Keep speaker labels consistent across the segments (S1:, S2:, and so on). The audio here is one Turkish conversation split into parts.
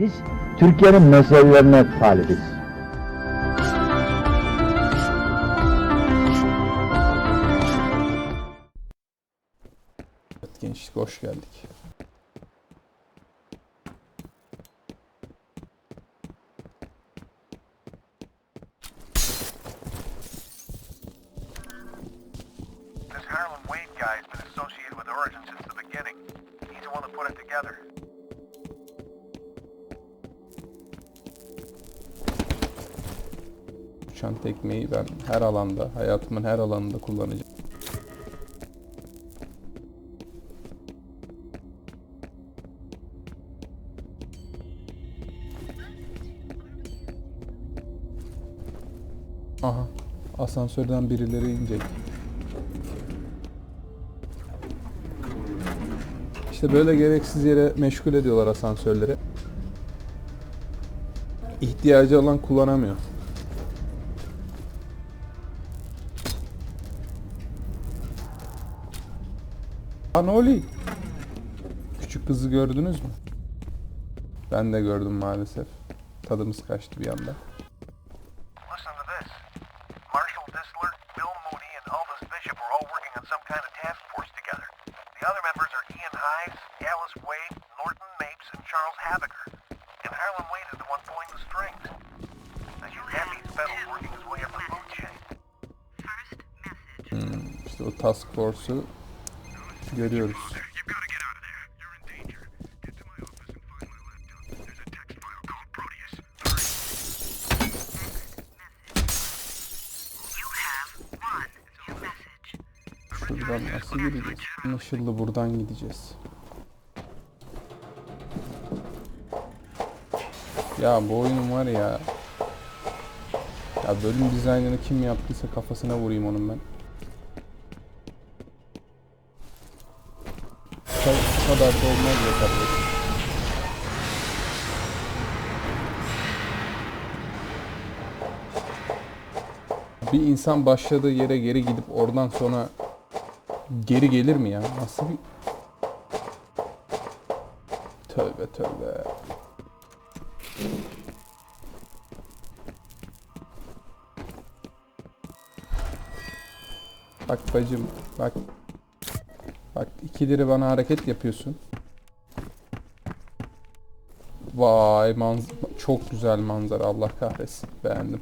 S1: Biz Türkiye'nin meselelerine talibiz.
S2: Evet, gençlik hoş geldik. Her alanda, hayatımın her alanında kullanacağım. Aha, asansörden birileri inecek. İşte böyle gereksiz yere meşgul ediyorlar asansörleri. İhtiyacı olan kullanamıyor. Anoli. Küçük kızı gördünüz mü? Ben de gördüm maalesef. Tadımız kaçtı bir anda.
S3: Listen to this. Marshall Disler, Bill Mooney, and Aldous Bishop are all working on some kind of task force together. The other members are Ian Hives, Alice Wade, Norton Mapes, and Charles Haviger. And Harlan Wade is the one pulling the strings. Now you have these pedals working his way up the food chain.
S2: İşte o task force'u görüyoruz. Şuradan nasıl gideceğiz? Anlaşıldı buradan gideceğiz. Ya bu oyunun var ya. Ya bölüm dizaynını kim yaptıysa kafasına vurayım onun ben. Kadar- da olmaz ya kardeşim. Bir insan başladığı yere geri gidip oradan sonra geri gelir mi ya? Nasıl bir... Tövbe tövbe. Bak bacım bak. Bak ikileri bana hareket yapıyorsun. Vay manz çok güzel manzara Allah kahretsin. Beğendim.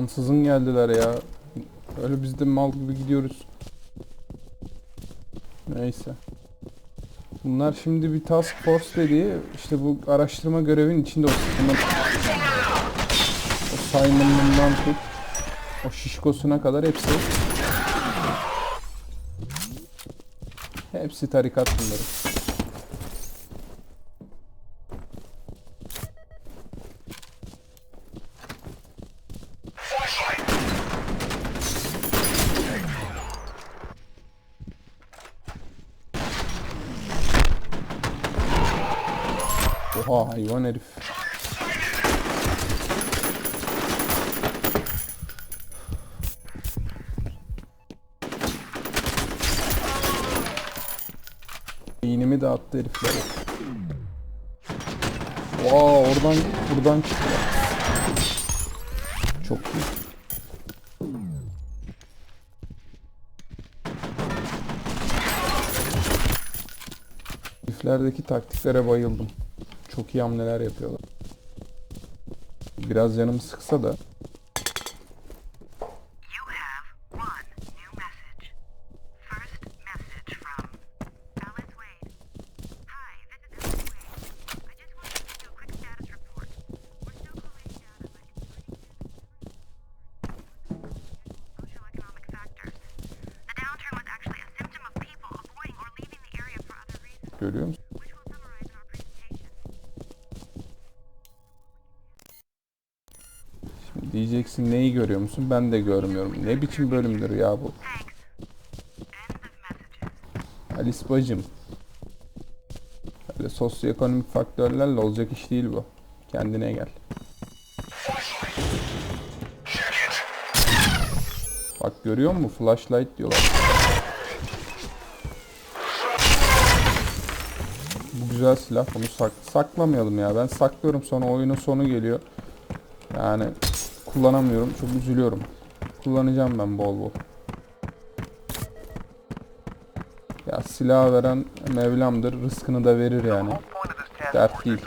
S2: Ansızın geldiler ya. Öyle biz de mal gibi gidiyoruz. Neyse. Bunlar şimdi bir task force dediği işte bu araştırma görevinin içinde o o Simon'ından tut o şişkosuna kadar hepsi hepsi tarikat bunların. Oha hayvan herif. Beynimi dağıttı herifler. Wow oradan buradan çıktı. Çok iyi. Heriflerdeki taktiklere bayıldım. Çok iyi hamleler yapıyorlar. Biraz canımı sıksa da.
S4: You have
S2: Diyeceksin neyi görüyor musun? Ben de görmüyorum. Ne biçim bölümdür ya bu? Alice bacım. Öyle sosyoekonomik faktörlerle olacak iş değil bu. Kendine gel. Bak görüyor musun? Flashlight diyorlar. Bu güzel silah. Bunu sak saklamayalım ya. Ben saklıyorum sonra oyunun sonu geliyor. Yani kullanamıyorum. Çok üzülüyorum. Kullanacağım ben bol bol. Ya silah veren Mevlam'dır. Rızkını da verir yani. That
S3: was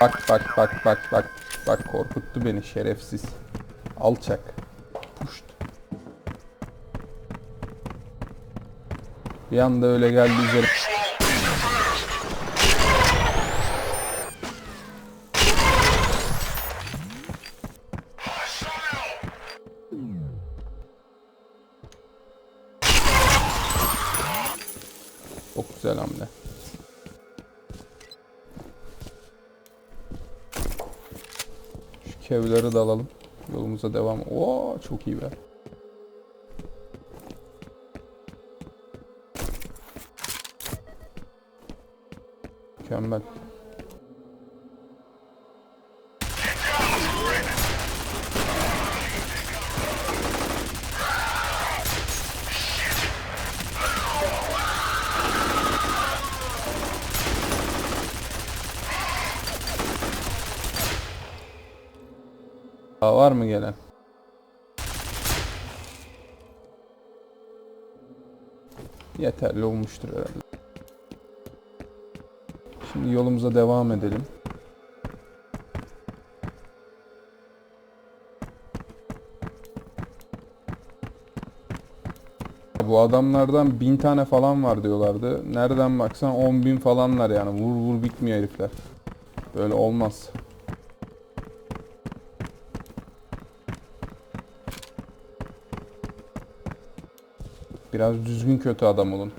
S2: Bak bak bak bak bak. Bak korkuttu beni şerefsiz. Alçak. Bir anda öyle geldi üzerime. Çok güzel hamle. Şu kevleri de alalım. Yolumuza devam. Oo çok iyi be. Mükemmel. Daha var mı gelen? Yeterli olmuştur herhalde. Yolumuza devam edelim. Bu adamlardan bin tane falan var diyorlardı. Nereden baksan 10 bin falanlar yani. Vur vur bitmiyor herifler. Böyle olmaz. Biraz düzgün kötü adam olun.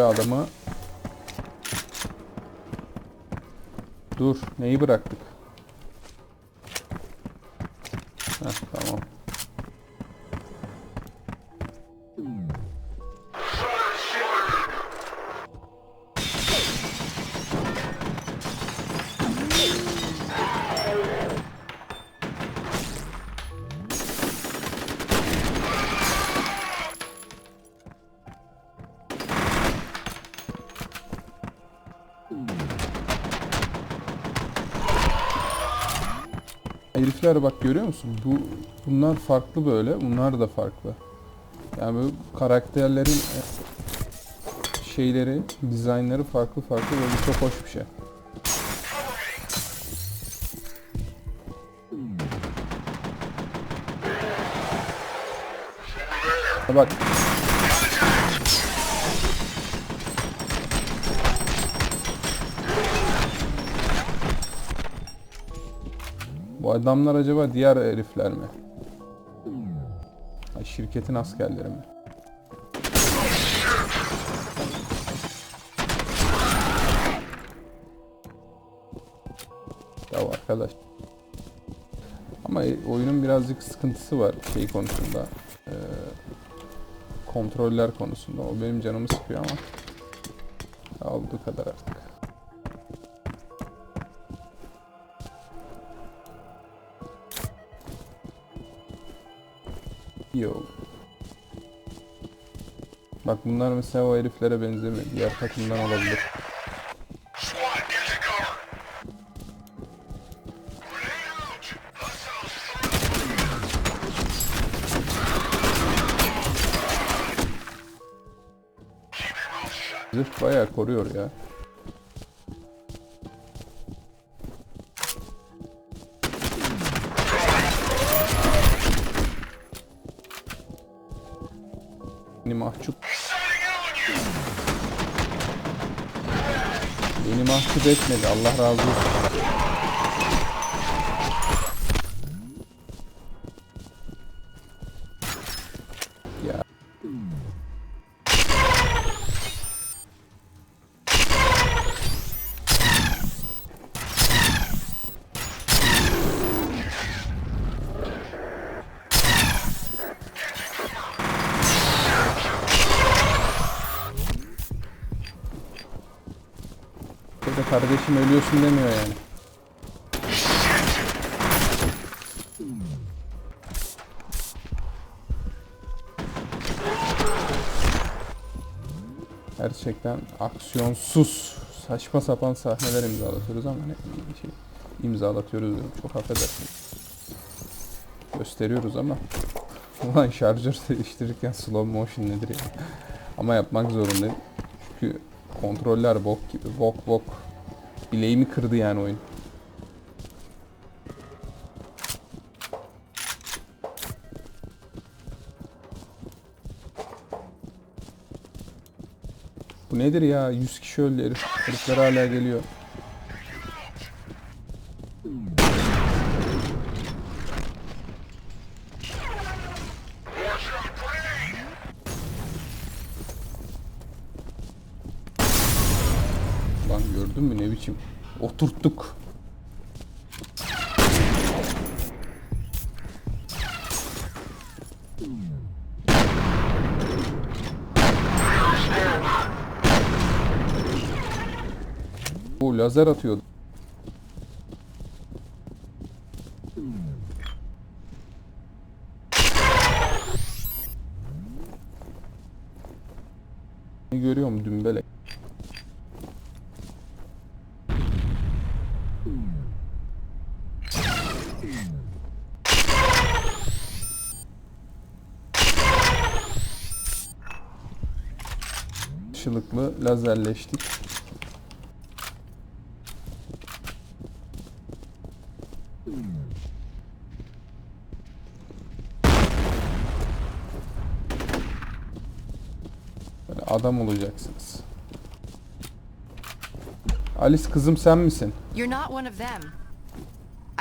S2: İşte böyle adamı. Dur, neyi bıraktık? Herifler bak görüyor musun? Bu bunlar farklı böyle, bunlar da farklı. Yani bu karakterlerin e, şeyleri, dizaynları farklı farklı böyle çok hoş bir şey. Bak Adamlar acaba diğer herifler mi? Ay, şirketin askerleri mi? Ya arkadaş. Ama oyunun birazcık sıkıntısı var şey konusunda. Ee, kontroller konusunda. O benim canımı sıkıyor ama. Olduğu kadar artık. Oldu. Bak bunlar mesela o heriflere benzemiyor. Diğer takımdan olabilir. Zırh bayağı koruyor ya. Beni mahcup etmedi. Allah razı olsun. Kardeşim ölüyorsun demiyor yani. Gerçekten aksiyonsuz, saçma sapan sahneler imzalatıyoruz ama ne şey, imzalatıyoruz diyorum. Çok affedersiniz. Gösteriyoruz ama Ulan şarjör değiştirirken slow motion nedir ya? Ama yapmak zorundayım. Çünkü kontroller bok gibi. Bok bok. Bileğimi kırdı yani oyun. Bu nedir ya? 100 kişi öldü herif. Herifler hala geliyor. Oturttuk. Bu lazer atıyordu. Ne görüyorum dümbelek. Lazerleştik. Böyle adam olacaksınız. Alice kızım sen misin?
S5: You're not one of them.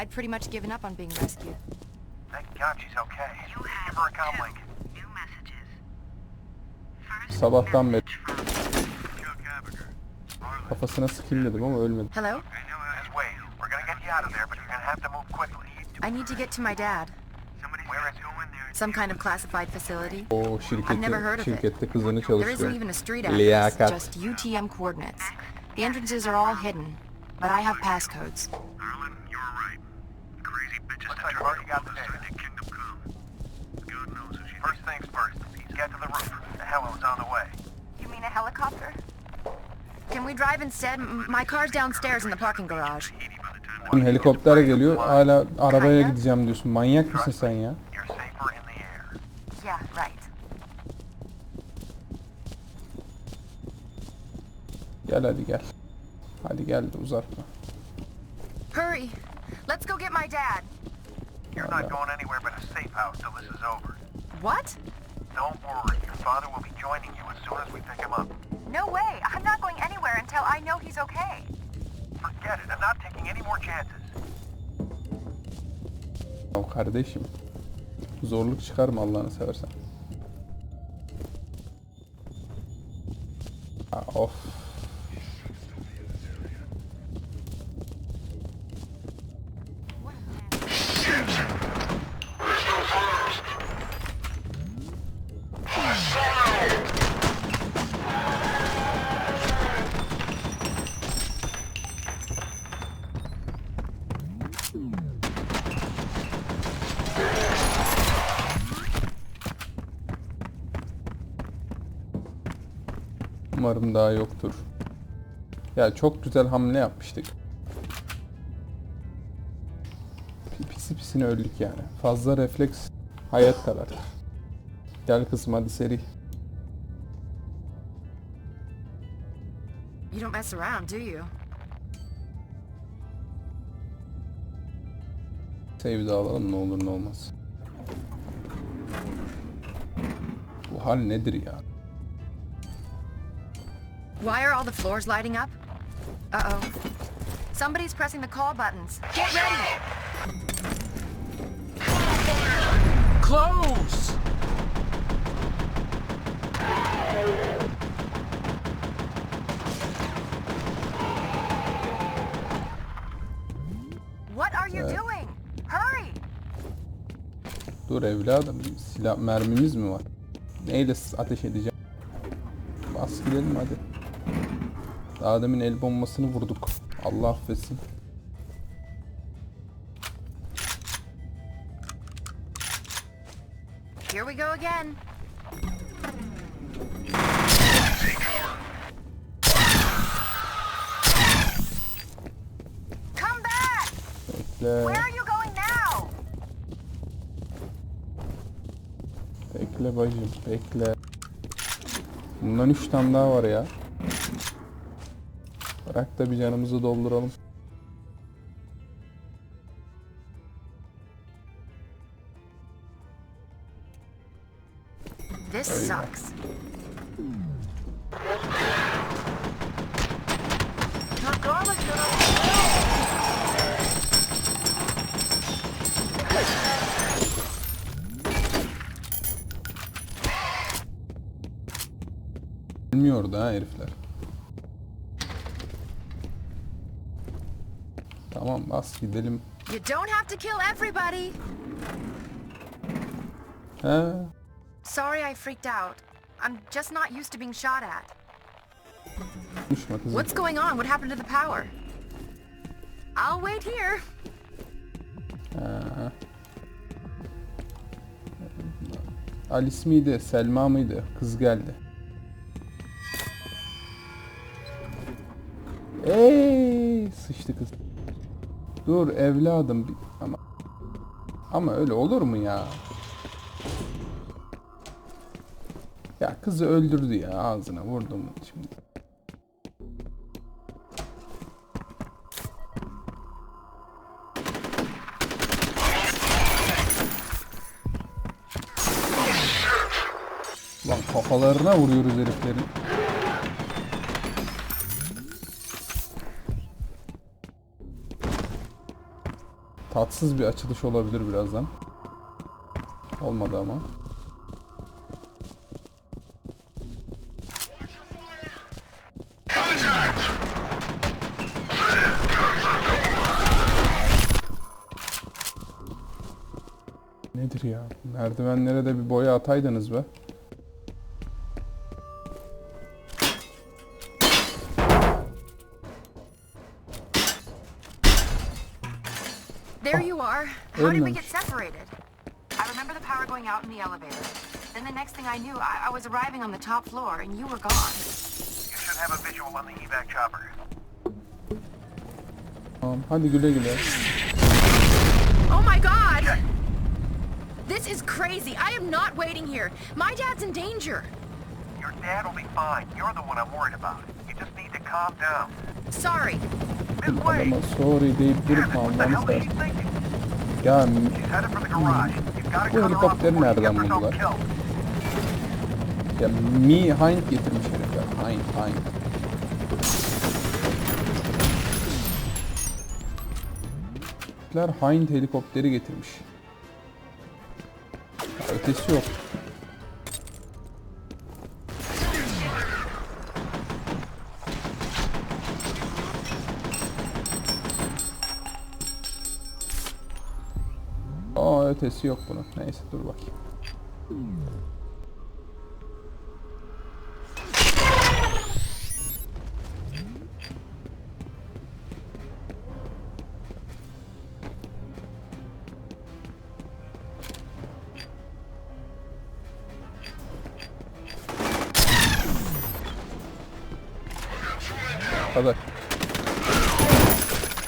S5: I'd pretty much given up on being rescued.
S3: Thank God she's okay.
S4: You
S3: Give
S4: have
S3: her a comm
S4: two
S3: link.
S4: new messages. First
S2: Sabahtan beri kafasına sıkayım dedim ama ölmedi.
S5: Hello?
S3: This is Wade. We're gonna get you out of there, but you're gonna have to move quickly.
S5: I need to get to my dad.
S3: Where is going there?
S5: Some kind of classified facility.
S2: O
S5: I've never heard
S2: şirketi,
S5: of it.
S2: şirkette kızını
S5: There isn't
S2: çalıştırıyor.
S5: even a street address,
S2: Liyakat.
S5: just UTM coordinates. The entrances are all hidden, but I have passcodes.
S3: Harlan, you were right. Crazy bitches Looks like you've already got the data. Kingdom come. God knows who she First things first. Get to the roof. The Hello's on the way.
S5: You mean a helicopter? Can we drive instead? My car's downstairs in the parking garage.
S2: Şimdi helikopter geliyor hala arabaya gideceğim diyorsun. Manyak mısın sen ya?
S3: You're safer in the air.
S5: Yeah, right.
S2: Gel hadi gel. Hadi gel de uzatma.
S5: Hurry! Let's go get my dad.
S3: You're not going anywhere but a safe house till this is over.
S5: What?
S3: Don't worry. Your father will be joining you as soon as we pick him up.
S5: No way! Know he's okay.
S3: Forget it. I'm not taking any more chances.
S2: Ya kardeşim. Zorluk çıkarma Allah'ını seversen. Ha, of. Umarım daha yoktur. Ya çok güzel hamle yapmıştık. Pi- Pisi pisine öldük yani. Fazla refleks hayat kararır. Gel kızım hadi seri.
S5: You don't mess around, do you?
S2: Save de alalım ne olur ne olmaz. Bu hal nedir ya?
S5: Why are all the floors lighting up? Uh-oh. Somebody's pressing the call buttons. Get ready!
S6: Close!
S5: What are you doing? Hurry!
S2: Dur evladım silah mermimiz mi var? Neyle ateş edeceğim? Bas gidelim hadi. Daha demin el bombasını vurduk. Allah affetsin.
S5: Here we go again. Come back!
S2: Bekle.
S5: Where are you going now?
S2: Bekle bacım bekle. Bundan 3 tane daha var ya. Bir canımızı dolduralım. Tamam bas gidelim.
S5: You don't have to kill everybody.
S2: He.
S5: Sorry I freaked out. I'm just not used to being shot at. What's going on? What happened to the power? I'll wait here.
S2: Ha. Alice miydi? Selma mıydı? Kız geldi. Ey sıçtı kız. Dur evladım ama ama öyle olur mu ya? Ya kızı öldürdü ya ağzına vurdum şimdi. Lan kafalarına vuruyoruz heriflerin. Tatsız bir açılış olabilir birazdan. Olmadı ama. Nedir ya? Merdivenlere de bir boya ataydınız be.
S5: Did we get separated? I remember the power going out in the elevator. Then the next thing I knew, I, I was arriving on the top floor and you were gone.
S3: You should have a visual on the evac chopper.
S2: Tamam hadi güle güle.
S5: Oh my god! This is crazy. I am not waiting here. My dad's in danger.
S3: Your dad will be fine. You're the one I'm worried about. You just need to calm down.
S5: Sorry.
S3: This way!
S2: Adama sorry deyip durup
S3: Damn it, what the hell
S2: almamız
S3: is she
S2: lazım. Ya m-
S3: She's headed for the garage. You've got to
S2: Bu helikopteri nereden buldular? ya Mi Hind getirmiş herifler. Hind Hind. Herifler Hind helikopteri getirmiş. Ya ötesi yok. Ötesi yok bunun. Neyse dur bakayım. kadar.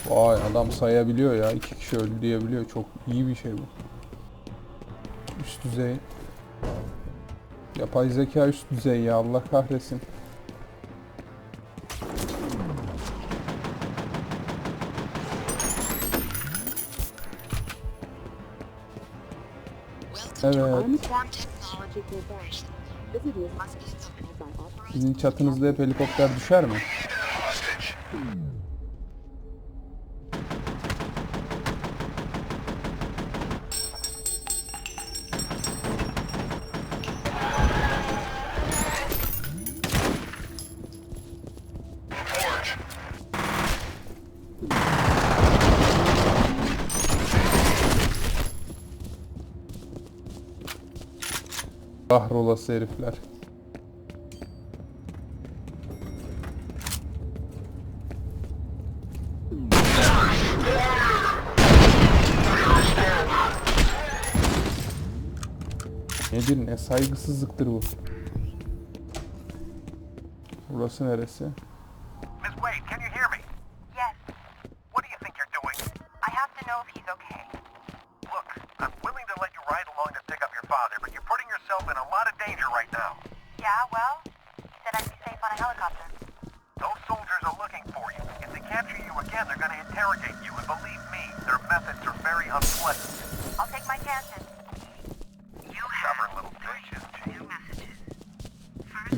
S2: Vay adam sayabiliyor ya. iki kişi öldü diyebiliyor. Çok iyi bir şey bu üst düzey. Yapay zeka üst düzey ya Allah kahretsin. Evet. Sizin çatınızda hep helikopter düşer mi? Kahrolası herifler. Nedir ne e, saygısızlıktır bu. Burası neresi?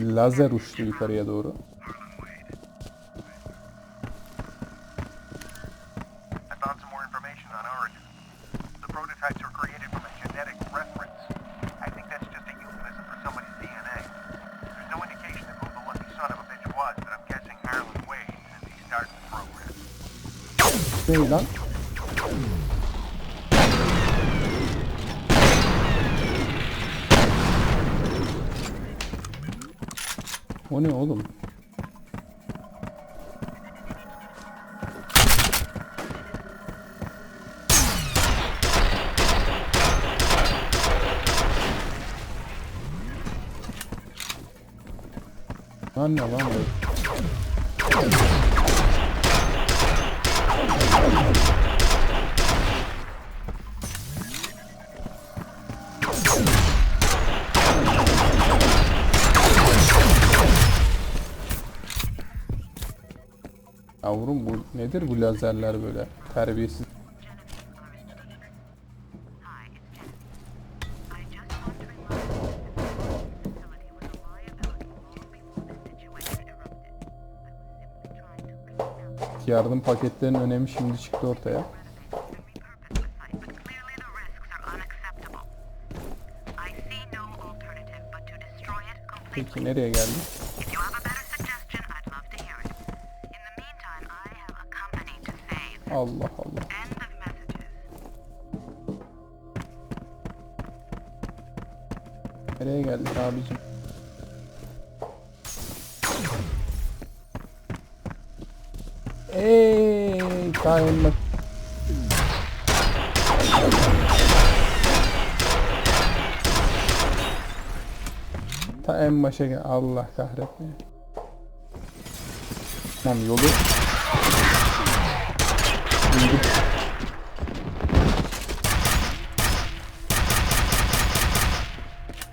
S2: lazer uçtu yukarıya doğru. Yavrum bu nedir bu lazerler böyle terbiyesiz. Yardım paketlerinin önemi şimdi çıktı ortaya. Peki nereye geldik? Allah Allah. Nereye geldik abicim? Ey kainlik. Ta en başa gel. Allah kahretmiyor. Tamam yolu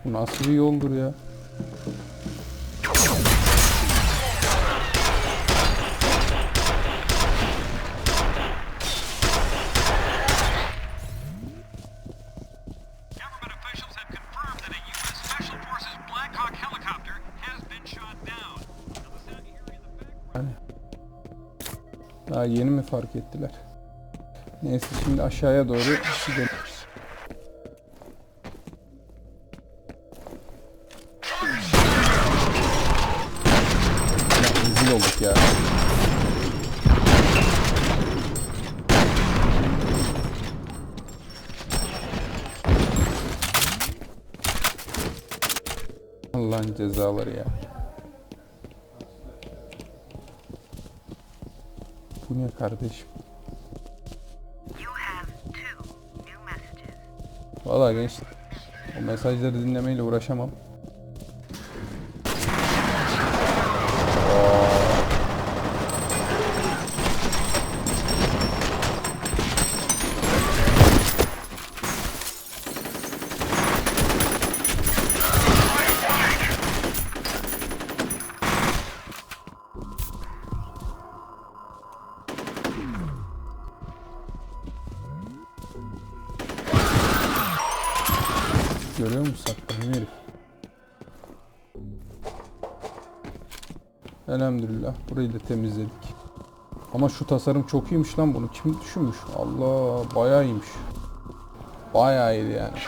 S2: bu nasıl bir yoldur ya? Daha yeni mi fark ettiler? Neyse şimdi aşağıya doğru şey gidelim. Rezil olduk ya. Allah'ın cezaları ya. Bu ne kardeşim? Valla gençler o mesajları dinlemeyle uğraşamam. Saklanıyor herif. Elhamdülillah burayı da temizledik. Ama şu tasarım çok iyiymiş lan bunu kim düşünmüş? Allah bayağı iyiymiş. Bayağı iyiydi yani.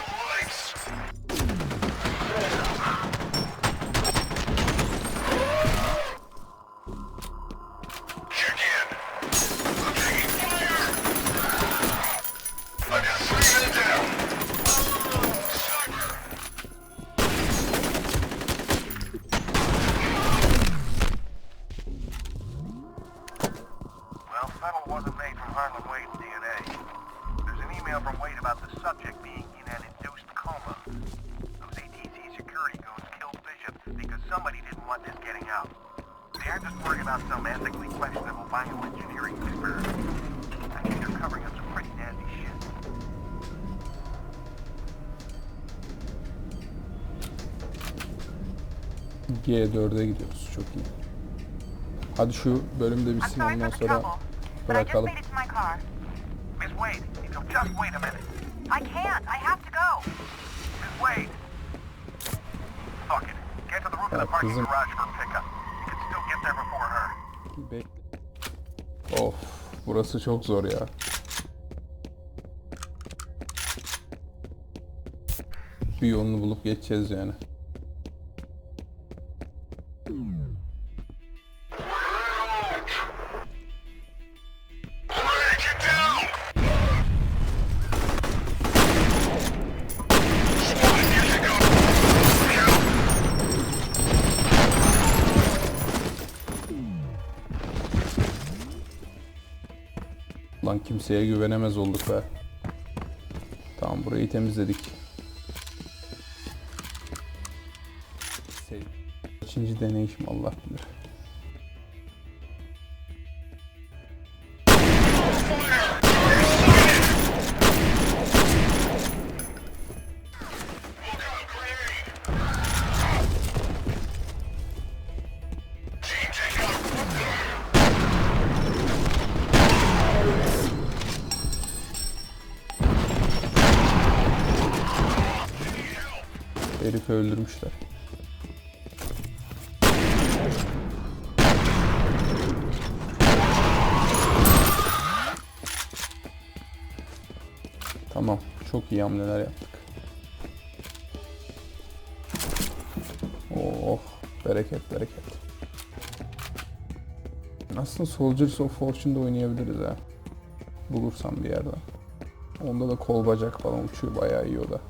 S2: G4'e gidiyoruz çok iyi. Hadi şu bölümde bitsin ondan sonra bırakalım.
S3: Miss Wade, if you'll just wait a minute.
S4: I can't. I have to go.
S3: Miss Wade! Fuck it. Get to the roof of
S2: Ya
S3: the parking
S2: kızım.
S3: garage for pickup. You can still get there before her.
S2: Bek- Of burası çok zor ya. Bir yolunu bulup geçeceğiz yani. Lan kimseye güvenemez olduk be. Tamam burayı temizledik. Sev- Kaçıncı deneyişim Allah bilir. Öldürmüşler. Tamam. Çok iyi hamleler yaptık. Oh, bereket bereket. Aslında Soldiers of Fortune'da oynayabiliriz ha. Bulursam bir yerden. Onda da kol bacak falan uçuyor bayağı iyi o da.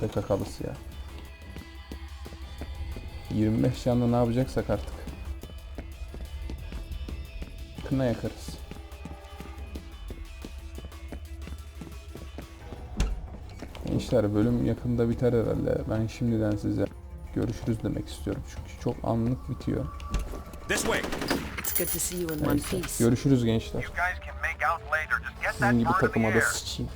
S2: PKK'lısı ya. 25 canlı ne yapacaksak artık. Kına yakarız. Gençler bölüm yakında biter herhalde. Ben şimdiden size görüşürüz demek istiyorum. Çünkü çok anlık bitiyor. Neyse. Görüşürüz gençler. Sizin gibi takıma da sıçayım.